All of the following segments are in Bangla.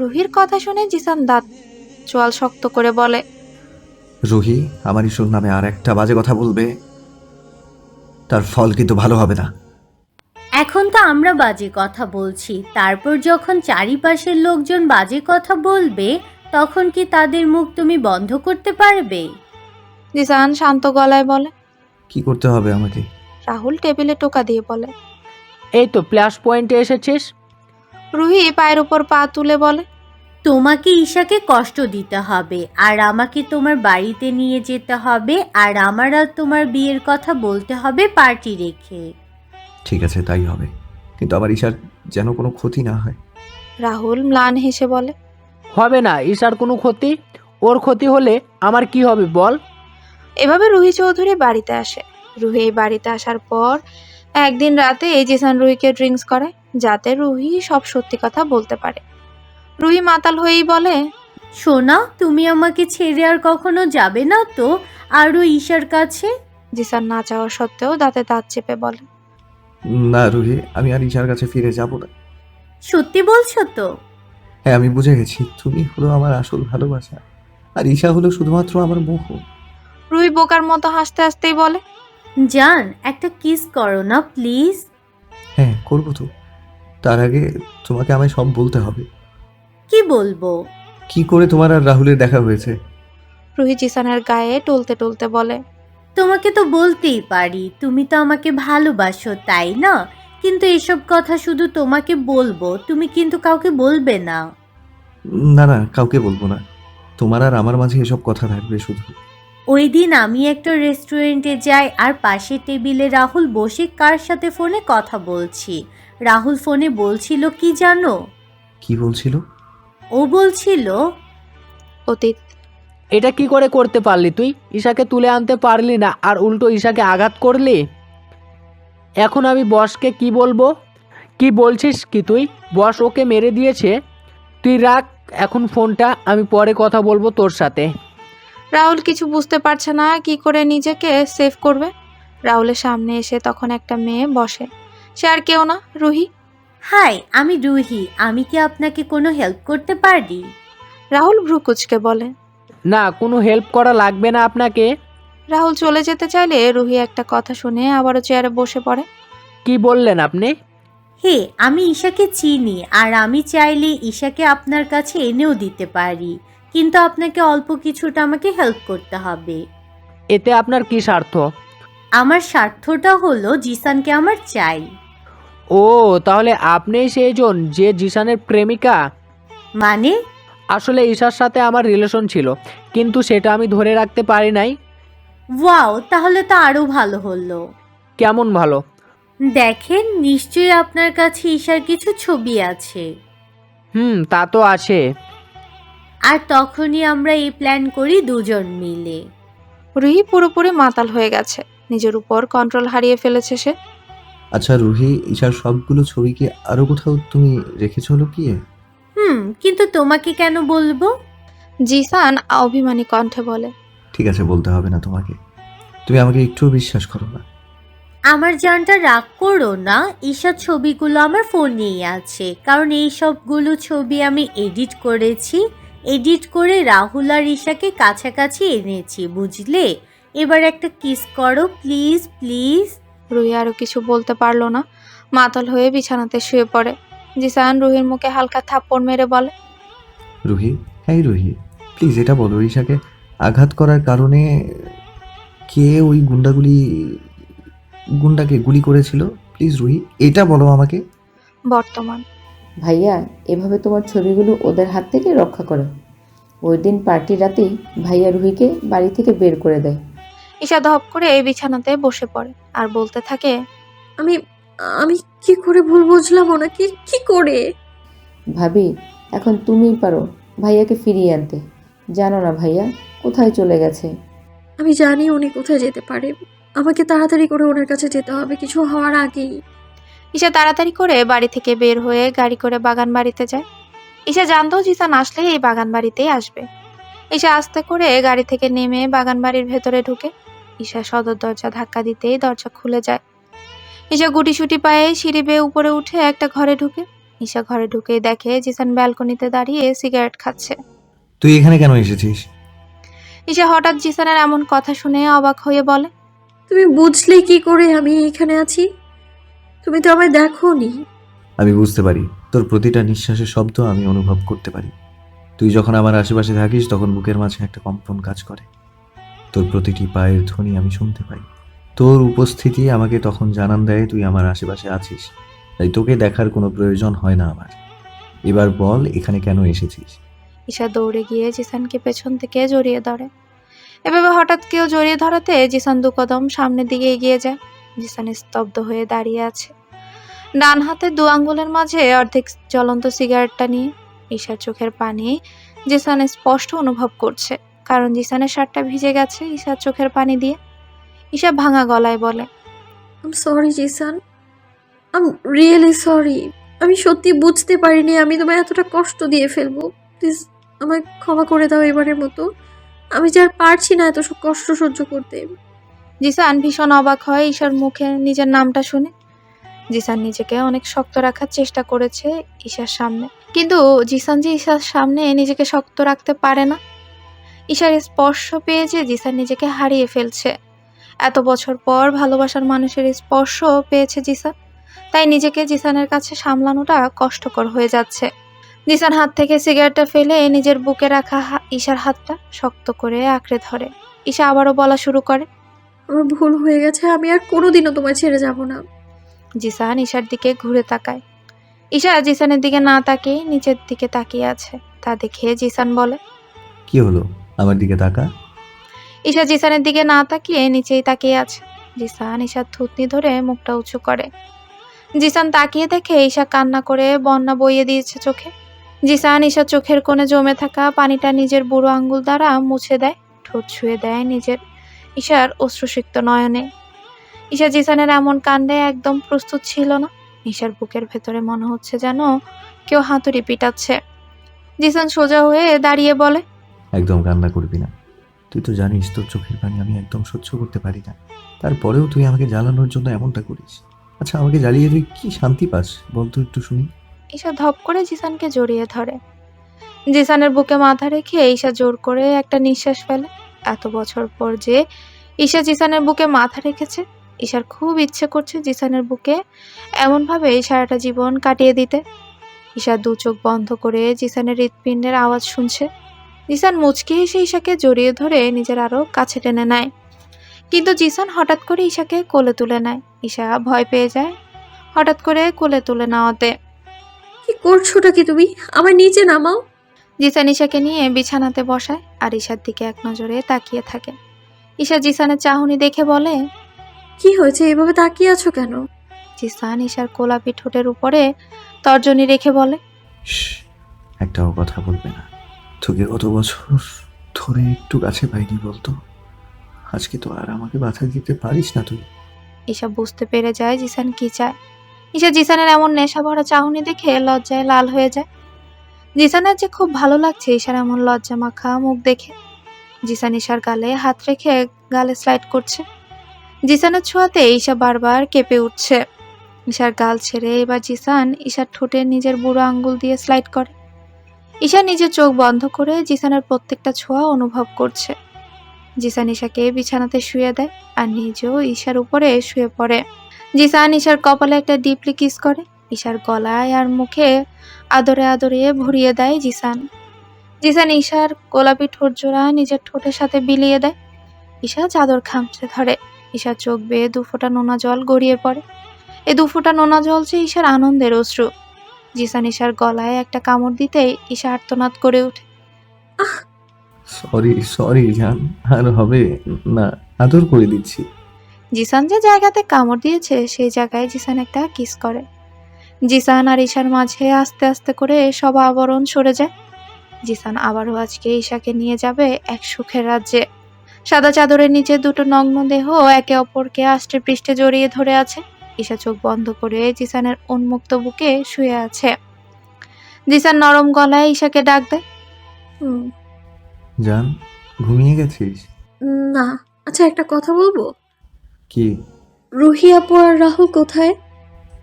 রুহির কথা শুনে জিসান দাঁত চোয়াল শক্ত করে বলে রুহি আমার ঈশ্বর নামে আর একটা বাজে কথা বলবে। তার ফল কিন্তু ভালো হবে না। এখন তো আমরা বাজে কথা বলছি। তারপর যখন চারিপাশের লোকজন বাজে কথা বলবে তখন কি তাদের মুখ তুমি বন্ধ করতে পারবে? জিসান শান্ত গলায় বলে কি করতে হবে আমাকে? রাহুল টেবিলে টোকা দিয়ে বলে এই তো প্লাস পয়েন্টে এসেছিস। রুহি পায়ের উপর পা তুলে বলে তোমাকে ঈশাকে কষ্ট দিতে হবে আর আমাকে তোমার বাড়িতে নিয়ে যেতে হবে আর আমার আর তোমার বিয়ের কথা বলতে হবে পার্টি রেখে। ঠিক আছে তাই হবে। কিন্তু আমার ঈশার যেন কোনো ক্ষতি না হয়। রাহুল ম্লান হেসে বলে হবে না ঈশার কোনো ক্ষতি। ওর ক্ষতি হলে আমার কি হবে বল? এভাবে রুহি চৌধুরী বাড়িতে আসে। রুহি এই বাড়িতে আসার পর একদিন রাতে এই জিসান রুহিকে ড্রিঙ্কস করে যাতে রুহি সব সত্যি কথা বলতে পারে। রুহি মাতাল হয়েই বলে সোনা তুমি আমাকে ছেড়ে আর কখনো যাবে না তো? আরও ঈশার কাছে? জিসান না চাওয়া সত্ত্বেও দাঁতে দাঁত চেপে বলে না রুহি আমি আর ঈশার কাছে ফিরে যাব না। সত্যি বলছো তো? হ্যাঁ আমি বুঝে গেছি তুমি হলো আমার আসল ভালোবাসা আর ঈশা হলো শুধুমাত্র আমার মোহ। রুহি বোকার মতো হাসতে হাসতেই বলে জান একটা কিস করো না প্লিজ। হ্যাঁ করব তো। তার আগে তোমাকে আমায় সব বলতে হবে। কি বলব? কি করে তোমার আর রাহুলের দেখা হয়েছে? রুহি জিসানের গায়ে টলতে টলতে বলে তোমাকে তো বলতেই পারি তুমি তো আমাকে ভালোবাসো তাই না? কিন্তু এসব কথা শুধু তোমাকে বলব তুমি কিন্তু কাউকে বলবে না। না না কাউকে বলব না। তোমার আর আমার মাঝে এসব কথা থাকবে শুধু। ওই দিন আমি একটা রেস্টুরেন্টে যাই আর পাশের টেবিলে রাহুল বসে কার সাথে ফোনে কথা বলছি। রাহুল ফোনে বলছিল কি জানো? কি বলছিল? ও বলছিল অতীত। এটা কি করে করতে পারলি তুই? ঈশাকে তুলে আনতে পারলি না আর উল্টো ঈশাকে আঘাত করলি? এখন আমি বসকে কি বলব? কি বলছিস কি তুই? বস ওকে মেরে দিয়েছে। তুই রাখ এখন ফোনটা আমি পরে কথা বলব তোর সাথে। রাহুল কিছু বুঝতে পারছে না কি করে নিজেকে সেভ করবে। রাহুলের সামনে এসে তখন একটা মেয়ে বসে। সে আর কেউ না রুহি। হাই আমি রুহি। আমি কি আপনাকে কোনো হেল্প করতে পারি? রাহুল ভ্রুকুচকে বলে। না কোনো হেল্প করা লাগবে না আপনাকে। রাহুল চলে যেতে চাইলে রুহি একটা কথা শুনে আবারও চেয়ারে বসে পড়ে। কি বললেন আপনি? হে আমি ঈশাকে চিনি আর আমি চাইলে ঈশাকে আপনার কাছে এনেও দিতে পারি। কিন্তু আপনাকে অল্প কিছুটা আমাকে হেল্প করতে হবে। এতে আপনার কি স্বার্থ? আমার স্বার্থটা হলো জিসানকে আমার চাই। ও তাহলে আপনি সেইজন যে জিসানের প্রেমিকা? মানে? আসলে ঈশার সাথে আমার রিলেশন ছিল কিন্তু সেটা আমি ধরে রাখতে পারি নাই। ওয়াও তাহলে তো আরও ভালো হলো। কেমন ভালো? দেখেন নিশ্চয়ই আপনার কাছে ঈশার কিছু ছবি আছে। হুম তা তো আছে। আর তখনই আমরা এই প্ল্যান করি দুজন মিলে। রুহি পুরোপুরি মাতাল হয়ে গেছে। নিজের উপর কন্ট্রোল হারিয়ে ফেলেছে সে। আচ্ছা রুহি ঈশার সবগুলো ছবি কি আরও কোথাও তুমি রেখেছো লুকিয়ে? হুম কিন্তু তোমাকে কেন বলব? জিসান অভিমানী কণ্ঠে বলে ঠিক আছে বলতে হবে না তোমাকে। তুমি আমাকে একটুও বিশ্বাস করো না। আমার জানটা রাগ করো না এইসব ছবিগুলো আমার ফোনেই আছে। কারণ এই সবগুলো ছবি আমি এডিট করেছি। এডিট করে রাহুল আর ঈশাকে কাছাকাছি এনেছি বুঝলে? এবার একটা কিস করো প্লিজ প্লিজ। রুহি আরও কিছু বলতে পারল না। মাতাল হয়ে বিছানাতে শুয়ে পড়ে। জিসান রুহির মুখে হালকা থাপ্পড় মেরে বলে রুহি হ্যাঁ রুহি প্লিজ এটা বলো ঈশাকে আঘাত করার কারণে কে ওই গুন্ডাগুলি গুন্ডাকে গুলি করেছিল? প্লিজ রুহি এটা বলো আমাকে। বর্তমান ভাইয়া এভাবে তোমার ছবিগুলো ওদের হাত থেকে রক্ষা করো। ওই দিন পার্টি রাতেই ভাইয়া রুহিকে বাড়ি থেকে বের করে দেয়। ঈশা ধপ করে এই বিছানাতে বসে পড়ে আর বলতে থাকে আমি আমি কি করে ভুল বুঝলাম ওনাকে? কি করে? ভাবি এখন তুমিই পারো ভাইয়াকে ফিরিয়ে আনতে। জানো না ভাইয়া কোথায় চলে গেছে? আমি জানি উনি কোথায় যেতে পারে। আমাকে তাড়াতাড়ি করে ওনার কাছে যেতে হবে কিছু হওয়ার আগেই। ঈশা তাড়াতাড়ি করে বাড়ি থেকে বের হয়ে গাড়ি করে বাগান বাড়িতে যায়। ঈশা জানতো জিসান আসলে এই বাগান বাড়িতেই আসবে। ঈশা আস্তে করে গাড়ি থেকে নেমে বাগান বাড়ির ভেতরে ঢুকে ঈশা সদর দরজা ধাক্কা দিতেই দরজা খুলে যায়। ঈশা গুটিসুটি পায়ে সিঁড়ি বেয়ে উপরে উঠে একটা ঘরে ঢুকে ঈশা ঘরে ঢুকে দেখে জিসান ব্যালকনিতে দাঁড়িয়ে সিগারেট খাচ্ছে। তুই এখানে কেন এসেছিস? ঈশা হঠাৎ জিসানের এমন কথা শুনে অবাক হয়ে বলে তুমি বুঝলে কি করে আমি এখানে আছি? তুমি তো আমায় দেখোনি। আমি বুঝতে পারি। তোর প্রতিটা নিঃশ্বাসের শব্দ আমি অনুভব করতে পারি। তুই যখন আমার আশেপাশে থাকিস তখন বুকের মাঝে একটা কম্পন কাজ করে। তোর প্রতিটি পায়ের ধ্বনি আমি শুনতে পাই। তোর উপস্থিতি আমাকে তখন জানান দেয় তুই আমার আশেপাশে আছিস। তাই তোকে দেখার কোনো প্রয়োজন হয় না আমার। এবার বল এখানে কেন এসেছিস? ঈশা দৌড়ে গিয়ে জিসানকে পেছন থেকে জড়িয়ে ধরে। এভাবে হঠাৎ কেউ জড়িয়ে ধরাতে জিসান দু কদম সামনের দিকে এগিয়ে যায়। জিসান স্তব্ধ হয়ে দাঁড়িয়ে আছে। ডান হাতে দু আঙ্গুলের মাঝে অর্ধেক জ্বলন্ত সিগারেটটা নিয়ে ঈশার চোখের পানি জিসান স্পষ্ট অনুভব করছে, কারণ জিসানের শার্টটা ভিজে গেছে ঈশার চোখের পানি দিয়ে। ঈশা ভাঙা গলায় বলে I'm sorry Zishan. I'm really sorry আমি সত্যি বুঝতে পারিনি আমি তোমায় এতটা কষ্ট দিয়ে ফেলব। প্লিজ আমায় ক্ষমা করে দাও এবারের মতো। আমি যে আর পারছি না এত সব কষ্ট সহ্য করতে। জিসান ভীষণ অবাক হয় ঈশার মুখে নিজের নামটা শুনে। জিসান নিজেকে অনেক শক্ত রাখার চেষ্টা করেছে ঈশার সামনে। কিন্তু জিসান যে ঈশার সামনে নিজেকে শক্ত রাখতে পারে না, ঈশার স্পর্শ পেয়ে যে জিসান নিজেকে হারিয়ে ফেলছে। এত বছর পর ভালোবাসার মানুষের স্পর্শ পেয়েছে জিসান, তাই নিজেকে জিসানের কাছে সামলানোটা কষ্টকর হয়ে যাচ্ছে। জিসান হাত থেকে সিগারেটটা ফেলে নিজের বুকে রাখা ঈশার হাতটা শক্ত করে আঁকড়ে ধরে। ঈশা আবারও বলা শুরু করে আমার ভুল হয়ে গেছে আমি আর কোনোদিনও তোমায় ছেড়ে যাব না। জিসান ঈশার দিকে ঘুরে তাকায়। ঈশা জিসানের দিকে না তাকিয়ে নিচের দিকে তাকিয়ে আছে। তা দেখে জিসান বলে কি হলো? আমার দিকে তাকা? ঈশা জিসানের দিকে না তাকিয়ে নিচেই তাকিয়ে আছে। জিসান ঈশার থুতনি ধরে মুখটা উঁচু করে। জিসান তাকিয়ে দেখে ঈশা কান্না করে বন্যা বইয়ে দিয়েছে চোখে। জিসান ঈশার চোখের কোণে জমে থাকা পানিটা নিজের বুড়ো আঙ্গুল দ্বারা মুছে দেয় ঠোঁট ছুঁয়ে দেয় নিজের। ঈশার অশ্রুসিক্ত নয়নে। ঈশা জিসানের এমন কাণ্ডে একদম প্রস্তুত ছিল না। ঈশার বুকের ভেতরে মনে হচ্ছে যেন কেউ হাতুড়ি পিটাচ্ছে। জিসান সোজা হয়ে দাঁড়িয়ে বলে একদম কান্না করবি না। তুই তো জানিস তোর চোখের পানি আমি একদম সহ্য করতে পারি না। তারপরেও তুই আমাকে জ্বালানোর জন্য এমনটা করিস। আচ্ছা আমাকে জ্বালিয়ে তুই কি শান্তি পাস? বল তো একটু শুনি। ঈশা ধপ করে জিসানকে জড়িয়ে ধরে। জিসানের বুকে মাথা রেখে ঈশা জোর করে একটা নিঃশ্বাস ফেলে। এত বছর পর যে ঈশা জিসানের বুকে মাথা রেখেছে, ঈশার খুব ইচ্ছে করছে জিসানের বুকে এমনভাবে সারাটা জীবন কাটিয়ে দিতে। ঈশা দু চোখ বন্ধ করে জিসানের হৃৎপিণ্ডের আওয়াজ শুনছে। জিসান মুচকি এসে ঈশাকে জড়িয়ে ধরে নিজের আরও কাছে টেনে নেয়। কিন্তু জিসান হঠাৎ করে ঈশাকে কোলে তুলে নেয়। ঈশা ভয় পেয়ে যায় হঠাৎ করে কোলে তুলে নেওয়াতে। কি করছোটা কি তুমি? আমার নিচে নামাও। জিসান ঈশাকে নিয়ে বিছানাতে বসায় আর ঈশার দিকে এক নজরে তাকিয়ে থাকে। ঈশা জিসানের চাহনি দেখে বলে কি হয়েছে? এভাবে তাকিয়ে আছো কেন? জিসান ঈশার কোলাপি ঠোঁটের উপরে তর্জনী রেখে বলে একটাও কথা বলবে না। তোকে কত বছর ধরে একটু কাছে পাইনি বলতো? আজকে তো আর আমাকে বাধা দিতে পারিস না তুই। ঈশা বুঝতে পেরে যায় জিসান কি চায়। ঈশা জিসানের এমন নেশা ভরা চাহনি দেখে লজ্জায় লাল হয়ে যায়। জিসানের যে খুব ভালো লাগছে ঈশার এমন লজ্জা মাখা মুখ দেখে। জিসান ঈশার গালে হাত রেখে গালে স্লাইড করছে। জিসানের ছোঁয়াতে ঈশা বারবার কেঁপে উঠছে। ঈশার গাল ছেড়ে এবার জিসান ঈশার ঠোঁটে নিজের বুড়ো আঙ্গুল দিয়ে স্লাইড করে। ঈশা নিজের চোখ বন্ধ করে জিসানের প্রত্যেকটা ছোঁয়া অনুভব করছে। জিসান ঈশাকে বিছানাতে শুয়ে দেয় আর নিজেও ঈশার উপরে শুয়ে পড়ে। জিসান ঈশার কপালে একটা ডিপলি কিস করে। ঈশার গলায় আর মুখে আদরে আদরে ভরিয়ে দেয় জিসান। জিসান ঈশার গোলাপি ঠোঁট জোড়া নিজের ঠোঁটের সাথে বিলিয়ে দেয়। ঈশা চাদর খামচে ধরে। ঈশার চোখ বেয়ে দু ফোঁটা নোনা জল গড়িয়ে পড়ে। এই দু ফোঁটা নোনা জল যে ঈশার আনন্দের অশ্রু। জিসান ঈশার গলায় একটা কামড় দিতেই ঈশা আর্তনাদ করে ওঠে। সরি সরি জান আর হবে না আদর করে দিচ্ছি। জিসান যে জায়গাতে কামড় দিয়েছে সেই জায়গায় জিসান একটা কিস করে। জিসান আর ঈশার মাঝে আস্তে আস্তে করে সব আবরণ সরে যায়। জিসান আবারও আজকে ঈশাকে নিয়ে যাবে এক সুখের রাজ্যে। সাদা চাদরের নিচে দুটো নগ্ন দেহ একে অপরকে আষ্টে পৃষ্ঠে জড়িয়ে ধরে আছে। ঈশা চোখ বন্ধ করে জিসানের উন্মুক্ত বুকে শুয়ে আছে। জিসান নরম গলায় ঈশাকে ডাক দেয় হুম, জান ঘুমিয়ে গেছিস? না। আচ্ছা একটা কথা বলব? কি? রুহি আপু আর রাহুল কোথায়?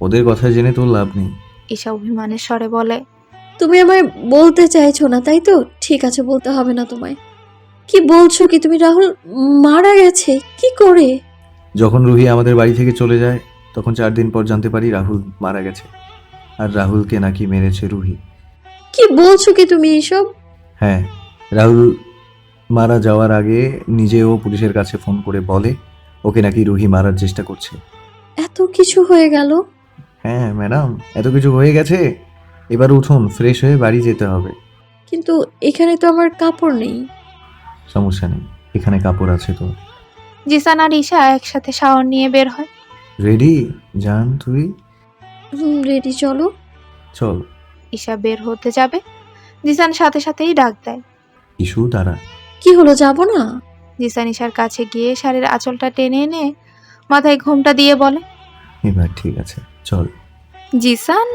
ওদের কথা জেনে তোর লাভ নেই। ঈশা অভিমানের স্বরে বলে। তুমি আমায় বলতে চাইছো না তাই তো? ঠিক আছে বলতে হবে না তোমায়। কি বলছো কি? তুমি রাহুল মারা গেছে কি করে? যখন রুহি আমাদের বাড়ি থেকে চলে যায় তখন চার দিন পর জানতে পারি রাহুল মারা গেছে। আর রাহুলকে নাকি মেরেছে রুহি। কি বলছো কি তুমি এইসব হ্যাঁ রাহুল মারা যাওয়ার আগে নিজেও পুলিশের কাছে ফোন করে বলে ওকে নাকি রুহি মারার চেষ্টা করছে। এত কিছু হয়ে গেল। হ্যাঁ ম্যাডাম এত কিছু হয়ে গেছে? এবার উঠুন ফ্রেশ হয়ে বাড়ি যেতে হবে। কিন্তু এখানে তো আমার কাপড় নেই। সমস্যা নেই এখানে কাপড় আছে তো। জিসান আর ঈশা একসাথে শাওয়ার নিয়ে বের হয়। রেডি? যান তুই। হুম রেডি চলো। চল। ঈশা বের হতে যাবে। জিসান সাথে সাথেই ডাক দেয়। ইস্যু দাঁড়া। কি হলো যাব না? জিসান ঈশার কাছে গিয়ে শাড়ির আঁচলটা টেনে এনে মাথায় ঘোমটা দিয়ে বলে এবার ঠিক আছে। চল। জিসান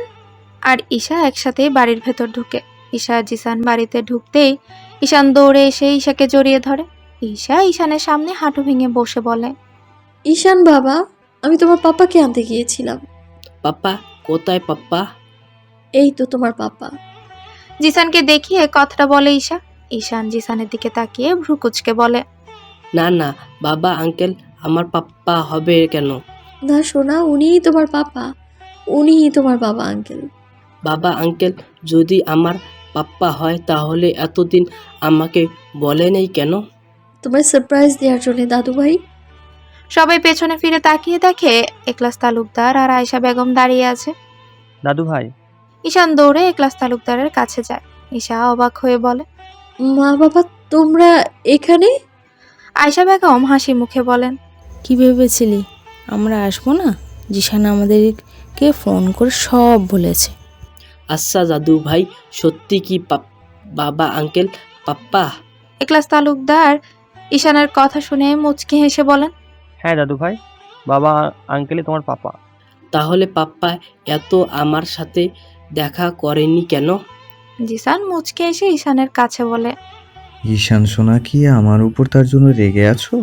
আর ঈশা একসাথে বাড়ির ভেতর ঢুকে। ঈশা জিসান বাড়িতে ঢুকতেই ঈশান দৌড়ে এসে ঈশাকে জড়িয়ে ধরে। ঈশা ঈশানের সামনে হাঁটু ভেঙে বসে বলে ঈশান বাবা আমি তোমার পাপাকে আনতে গিয়েছিলাম। পাপ্পা কোথায় পাপ্পা এই তো তোমার পাপা। জিসানকে দেখিয়ে কথাটা বলে ঈশা। ঈশান জিসানের দিকে তাকিয়ে ভ্রুকুচকে বলে না না বাবা আঙ্কেল আমার পাপ্পা হবে কেন? না শোনা উনিই তোমার পাপা। উনিই তোমার বাবা আঙ্কেল। বাবা আঙ্কেল যদি আমার পাপ্পা হয় তাহলে এতদিন আমাকে বলে নেই কেন? তোমার সারপ্রাইজ দেওয়ার জন্য দাদু ভাই সবাই পেছনে ফিরে তাকিয়ে দেখে একলাস তালুকদার আর আয়শা বেগম দাঁড়িয়ে আছে। দাদু ভাই ঈশান দৌড়ে একলাস তালুকদারের কাছে যায়। ঈশা অবাক হয়ে বলে মা বাবা তোমরা এখানে? আয়শা বেগম হাসি মুখে বলেন কি ভেবেছিলি? আমরা আসব না? জিশান আমাদেরকে ফোন করে সব বলেছে। আচ্ছা দাদু ভাই সত্যি কি বাবা আঙ্কেল পাপ্পা? একলাস তালুকদার ঈশানের কথা শুনে মুচকি হেসে বলেন হ্যাঁ দাদু ভাই বাবা আঙ্কেলই তোমার পাপা। তাহলে পাপ্পা এত আমার সাথে দেখা করেনি কেন? জিসান মুচকি এসে ঈশানের কাছে বলে ঈশান সোনা কি আমার উপর তার জন্য রেগে আছো?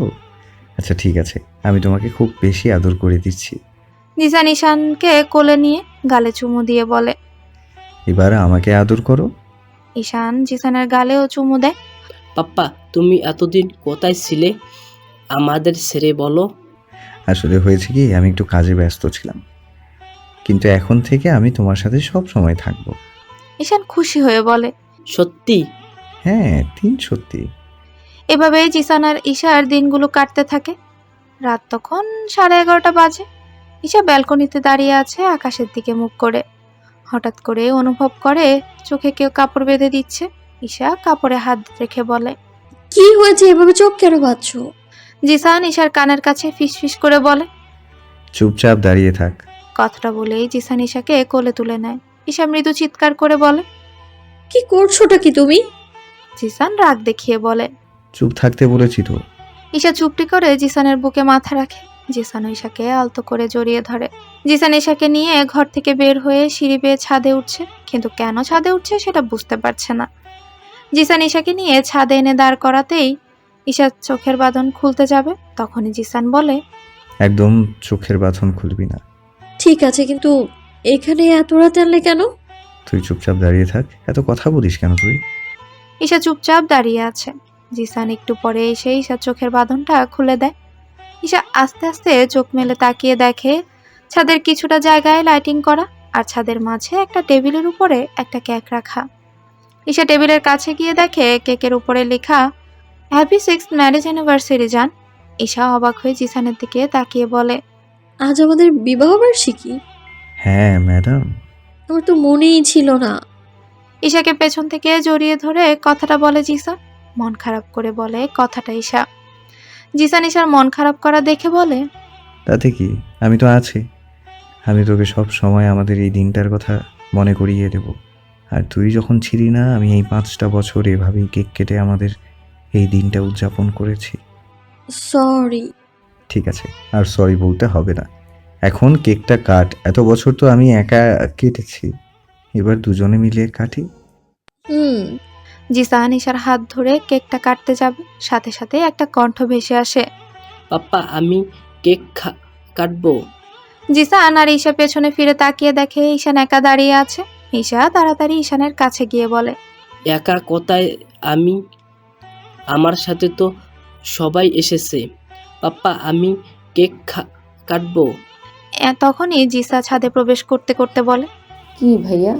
আচ্ছা ঠিক আছে আমি তোমাকে খুব বেশি আদর করে দিচ্ছি। জিসান ঈশানকে কোলে নিয়ে গালে চুমু দিয়ে বলে এবার আমাকে আদর করো। ঈশান জিসানের গালেও চুমু দেয়। পাপ্পা তুমি এতদিন কোথায় ছিলে? আমাদের সেরে বলো। আসলে হয়েছে কি আমি একটু কাজে ব্যস্ত ছিলাম। কিন্তু এখন থেকে আমি তোমার সাথে সব সময় থাকব। ঈশান খুশি হয়ে বলে সত্যি? হ্যাঁ তিন সত্যি। এভাবেই জিসান আর ঈশার দিনগুলো কাটতে থাকে। রাত তখন সাড়ে এগারোটা বাজে। ঈশা ব্যালকনিতে দাঁড়িয়ে আছে আকাশের দিকে মুখ করে। হঠাৎ করে অনুভব করে চোখে কেউ কাপড় বেঁধে দিচ্ছে। ঈশা কাপড়ে হাত রেখে বলে কি হয়েছে? এভাবে চোখ কেন বাঁধছো? জিসান ঈশার কানের কাছে ফিসফিস করে বলে চুপচাপ দাঁড়িয়ে থাক। কথাটা বলেই জিসান ঈশাকে কোলে তুলে নেয়। ঈশা মৃদু চিৎকার করে বলে কি করছোটা কি তুমি? জিসান রাগ দেখিয়ে বলে চুপ থাকতে বলেছি তো। ঈশা চুপটি করে জিসানের বুকে মাথা রাখে। জিসান ঈশাকে আলতো করে জড়িয়ে ধরে। জিসান ঈশাকে নিয়ে ঘর থেকে বের হয়ে সিঁড়ি বেয়ে ছাদে উঠছে। কিন্তু কেন ছাদে উঠছে সেটা বুঝতে পারছে না। জিসান ঈশাকে নিয়ে ছাদে এনে দাঁড় করাতেই ঈশার চোখের বাঁধন খুলতে যাবে। তখনই জিসান বলে একদম চোখের বাঁধন খুলবি না। ঠিক আছে কিন্তু এখানে এত রাত আনলে কেন? তুই চুপচাপ দাঁড়িয়ে থাক। এত কথা বলিস কেন তুই? ঈশা চুপচাপ দাঁড়িয়ে আছে। জিসান একটু পরে এসে ঈশার চোখের বাঁধনটা খুলে দেয়। ঈশা আস্তে আস্তে চোখ মেলে তাকিয়ে দেখে ছাদের কিছুটা জায়গায় লাইটিং করা আর ছাদের মাঝে একটা টেবিলের উপরে একটা কেক রাখা। ঈশা টেবিলের কাছে গিয়ে দেখে কেকের উপরে লেখা হ্যাপি সিক্স ম্যারেজ অ্যানিভার্সারি যান ঈশা অবাক হয়ে জিসানের দিকে তাকিয়ে বলে আজ আমাদের বিবাহ বার্ষিকী? হ্যাঁ ম্যাডাম। আমার তো মনেই ছিল না। ঈশাকে পেছন থেকে জড়িয়ে ধরে কথাটা বলে জিসা। মন খারাপ করে বলে কথাটা ঈশা। জিসান ঈশার মন খারাপ করা দেখে বলে তাতে কি? আমি তো আছি। আমি তোকে সব সময় আমাদের এই দিনটার কথা মনে করিয়ে দেব। আর তুই যখন ছিলি না আমি এই পাঁচটা বছর এভাবেই কেক কেটে আমাদের এই দিনটা উদযাপন করেছি। সরি। ঠিক আছে আর সরি বলতে হবে না। এখন কেকটা কাট। এত বছর তো আমি একা কেটেছি। এবার দুজনে মিলে কাটি। হুম। জিসান ঈশার হাত ধরে কেকটা কাটতে যাবে। সাথে সাথে একটা কণ্ঠ ভেসে আসে। পাপ্পা আমি কেক খা- কাটবো। জিসান আর ঈশা পেছনে ফিরে তাকিয়ে দেখে ঈশান একা দাঁড়িয়ে আছে। ঈশা তাড়াতাড়ি ঈশানের কাছে গিয়ে বলে একা কোথায়? আমি আমার সাথে তো সবাই এসেছে। পাপ্পা আমি কেক খা কাটবো। এ, তখনই জিসা ছাদে প্রবেশ করতে করতে বলে কি ভাইয়া?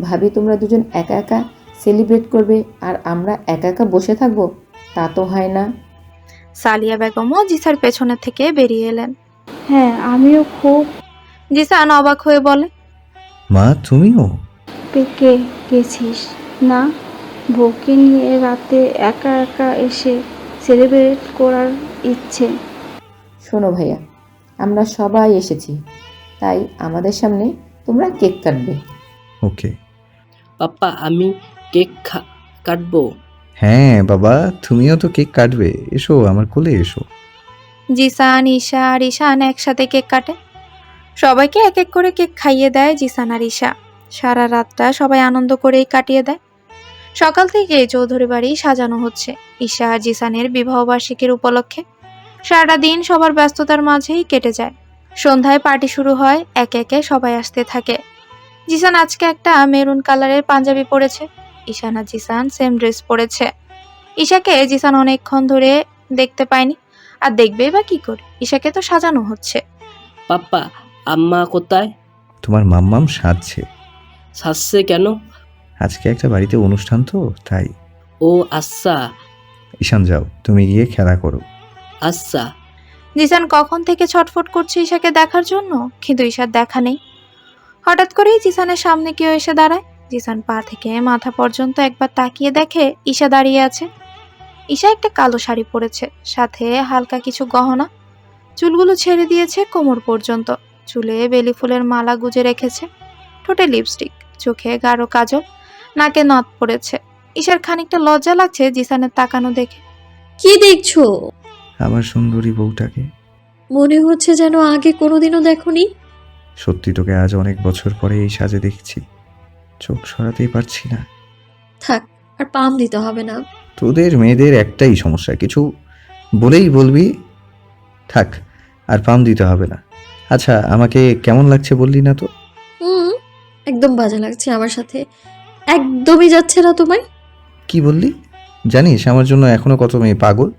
ভাবি তোমরা দুজন একা একা সেলিব্রেট করবে আর আমরা একা একা বসে থাকব? তা তো হয় না। সালিয়া বেগমও জিসার পেছনে থেকে বেরিয়ে এলেন। হ্যাঁ আমিও খুব জিসান অবাক হয়ে বলে মা তুমিও? পেকে গেছিস? না বউকে নিয়ে রাতে একা একা এসে সেলিব্রেট করার ইচ্ছে। শোনো ভাইয়া আমরা সবাই এসেছি তাই আমাদের সামনে তোমরা কেক কাটবে। ওকে। পাপ্পা আমি কেক খা কাটবো। হ্যাঁ বাবা তুমিও তো কেক কাটবে। এসো আমার কোলে এসো। জিসান ঈশা আর ঈশান একসাথে কেক কাটে। সবাইকে এক এক করে কেক খাইয়ে দেয় জিসান আর ঈশা। সারা রাতটা সবাই আনন্দ করেই কাটিয়ে দেয়। সকাল থেকে চৌধুরী বাড়ি সাজানো হচ্ছে ঈশা আর জিসানের বিবাহবার্ষিকীর উপলক্ষে। সারা দিন সবার ব্যস্ততার মাঝেই কেটে যায়। সন্ধ্যায় পার্টি শুরু হয় একে একে সবাই আসতে থাকে। জিসান আজকে একটা মেরুন কালারের পাঞ্জাবি পরেছে। ঈশান আর জিসান সেম ড্রেস পরেছে। ঈশাকে জিসান অনেকক্ষণ ধরে দেখতে পায়নি। আর দেখবেই বা কি করে? ঈশাকে তো সাজানো হচ্ছে। পাপ্পা আম্মা কোথায়? তোমার মাম্মাম সাজছে। সাজছে কেন? আজকে একটা বাড়িতে অনুষ্ঠান তো তাই। ও আচ্ছা। ঈশান যাও তুমি গিয়ে খেলা করো। আচ্ছা। জিসান কখন থেকে ছটফট করছে ঈশাকে দেখার জন্য? কিন্তু ঈশার দেখা নেই। হঠাৎ করেই জিসানের সামনে কেউ এসে দাঁড়ায়। জিসান পা থেকে মাথা পর্যন্ত একবার তাকিয়ে দেখে ঈশা দাঁড়িয়ে আছে। ঈশা একটা কালো শাড়ি পরেছে সাথে হালকা কিছু গহনা। চুলগুলো ছেড়ে দিয়েছে কোমর পর্যন্ত। চুলে বেলি ফুলের মালা গুজে রেখেছে। ঠোঁটে লিপস্টিক চোখে গাঢ় কাজল নাকে নথ পড়েছে। ঈশার খানিকটা লজ্জা লাগছে জিসানের তাকানো দেখে। কি দেখছ? আমার সুন্দরী বউটাকে। মনে হচ্ছে যেন আগে কোনোদিনও দেখোনি। সত্যি তোকে আজ অনেক বছর পরে এই সাজে দেখছি। চোখ সরাতেই পারছি না। থাক আর পাম দিতে হবে না। তোদের মেয়েদের একটাই সমস্যা কিছু বলেই বলবি? থাক আর পাম দিতে হবে না। আচ্ছা আমাকে কেমন লাগছে বললি না তো? হুম একদম বাজে লাগছে আমার সাথে। একদমই যাচ্ছে না তোমায়? কি বললি? জানিস আমার জন্য এখনও কত মেয়ে পাগল?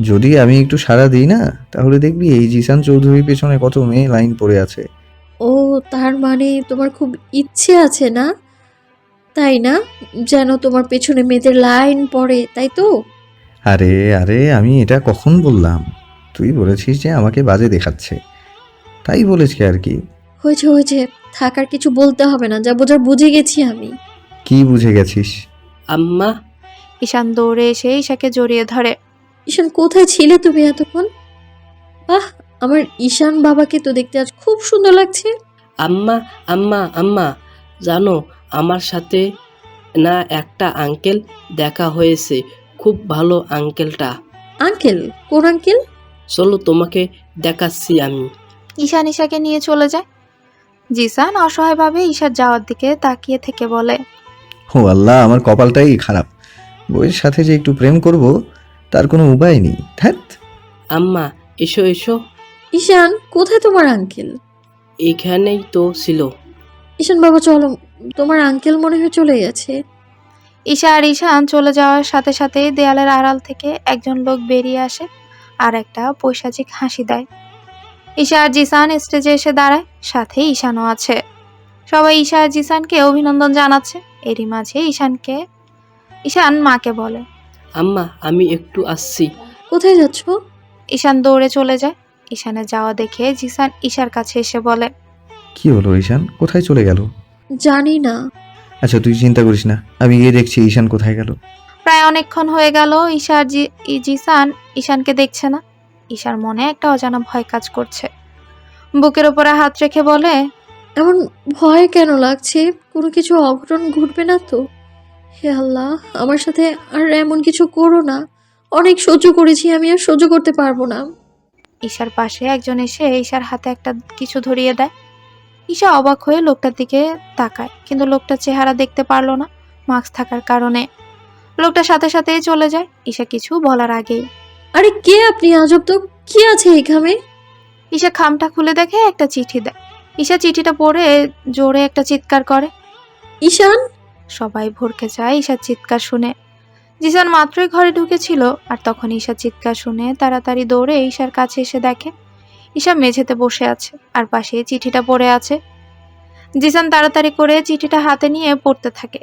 যদি আমি একটু সাড়া দিই না তাহলে দেখবি এই জিসান চৌধুরীর পেছনে কত মেয়ে লাইন পড়ে আছে। ও তার মানে তোমার খুব ইচ্ছে আছে না? তাই না? যেন তোমার পেছনে মেয়েদের লাইন পড়ে তাই তো? আরে আরে আমি এটা কখন বললাম? তুই বলেছিস যে আমাকে বাজে দেখাচ্ছে। তাই বলেছি আর কি। হয়েছে হয়েছে। থাকার কিছু বলতে হবে না। যা বোঝার বুঝে গেছি আমি। কি বুঝে গেছিস? আম্মা। ঈশান দৌড়ে এসে ঈশাকে জড়িয়ে ধরে। ঈশান কোথায় ছিলে তুমি এতক্ষণ? আহ আমার ঈশান বাবাকে তো দেখতে আজ খুব সুন্দর লাগছে। আম্মা আম্মা আম্মা। জানো আমার সাথে না একটা আঙ্কেল দেখা হয়েছে। খুব ভালো আঙ্কেলটা। আঙ্কেল? কোন আঙ্কেল? চলো তোমাকে দেখাচ্ছি আমি। ঈশান ঈশাকে নিয়ে চলে যায়। জিসান অসহায়ভাবে ঈশার যাওয়ার দিকে তাকিয়ে থেকে বলে ও আল্লাহ আমার কপালটাই খারাপ। বইয়ের সাথে যে একটু প্রেম করব তার কোনো উপায় নেই। ধ্যাত আম্মা এসো এসো। ঈশান কোথায় তোমার আঙ্কেল? এখানেই তো ছিল। ঈশান বাবা চলো। তোমার আঙ্কেল মনে হয় চলে গেছে। ঈশা আর ঈশান চলে যাওয়ার সাথে সাথে দেয়ালের আড়াল থেকে একজন লোক বেরিয়ে আসে আর একটা পৈশাচিক হাসি দেয়। ঈশা আর জিসান স্টেজে এসে দাঁড়ায় সাথে ঈশানও আছে। সবাই ঈশা আর জিসানকে অভিনন্দন জানাচ্ছে। এরই মাঝে ঈশানকে ঈশান মাকে বলে। আম্মা আমি একটু আসছি। কোথায় যাচ্ছ? ঈশান দৌড়ে চলে যায়। ঈশানের যাওয়া দেখে জিসান ঈশার কাছে এসে বলে কি হলো ঈশান? কোথায় চলে গেল? জানি না। আচ্ছা তুই চিন্তা করিস না। আমি গিয়ে দেখছি ঈশান কোথায় গেল। প্রায় অনেকক্ষণ হয়ে গেল ঈশার জি- ই- জিসান ঈশানকে দেখছে না। ঈশার মনে একটা অজানা ভয় কাজ করছে। বুকের উপরে হাত রেখে বলে এমন ভয় কেন লাগছে? কোনো কিছু অঘটন ঘটবে না তো। হে আল্লাহ আমার সাথে আর এমন কিছু করো না। অনেক সহ্য করেছি আমি আর সহ্য করতে পারব না। ঈশার পাশে একজন এসে ঈশার হাতে একটা কিছু ধরিয়ে দেয়। ঈশা অবাক হয়ে লোকটার দিকে তাকায় কিন্তু লোকটার চেহারা দেখতে পারল না মাস্ক থাকার কারণে। লোকটা সাথে সাথেই চলে যায় ঈশা কিছু বলার আগেই। আরে কে আপনি আজব তো কি আছে এখানে? ঈশা খামটা খুলে দেখে একটা চিঠি দেয়। ঈশা চিঠিটা পড়ে জোরে একটা চিৎকার করে। ঈশান? সবাই ভরকে যায় ঈশার চিৎকার শুনে। জিসান মাত্রই ঘরে ঢুকেছিল আর তখন ঈশার চিৎকার শুনে তাড়াতাড়ি দৌড়ে ঈশার কাছে এসে দেখে ঈশা মেঝেতে বসে আছে, আর পাশে চিঠিটা পড়ে আছে। জিসান তাড়াতাড়ি করে চিঠিটা হাতে নিয়ে পড়তে থাকে।